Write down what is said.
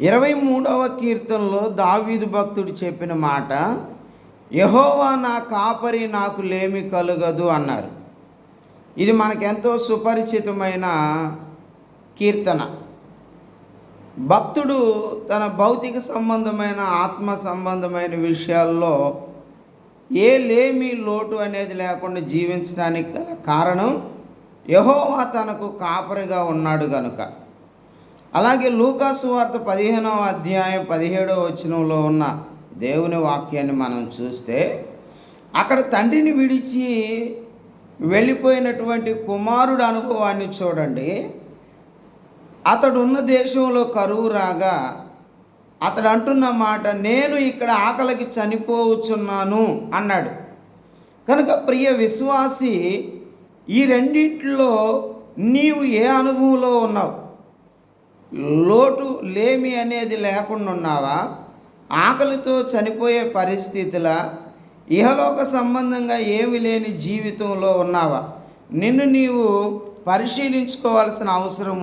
ఇరవై మూడవ కీర్తనలో దావీదు భక్తుడు చెప్పిన మాట యహోవా నా కాపరి నాకు లేమి కలుగదు అన్నారు. ఇది మనకెంతో సుపరిచితమైన కీర్తన. భక్తుడు తన భౌతిక సంబంధమైన ఆత్మ సంబంధమైన విషయాల్లో ఏ లేమి లోటు అనేది లేకుండా జీవించడానికి గల కారణం యహోవా తనకు కాపరిగా ఉన్నాడు కనుక అలాగే లూకాసు వార్త పదిహేనవ అధ్యాయం పదిహేడవ వచనంలో ఉన్న దేవుని వాక్యాన్ని మనం చూస్తే అక్కడ తండ్రిని విడిచి వెళ్ళిపోయినటువంటి కుమారుడు అనుభవాన్ని చూడండి. అతడు ఉన్న దేశంలో కరువు రాగా అతడు అంటున్న మాట నేను ఇక్కడ ఆకలికి చనిపోవచ్చున్నాను అన్నాడు. కనుక ప్రియ విశ్వాసి ఈ రెండింటిలో నీవు ఏ అనుభవంలో ఉన్నావు? లోటు లేమి అనేది లేకుండా ఉన్నావా ఆకలితో చనిపోయే పరిస్థితుల ఇహలోక సంబంధంగా ఏమి లేని జీవితంలో ఉన్నావా? నిన్ను నీవు పరిశీలించుకోవాల్సిన అవసరం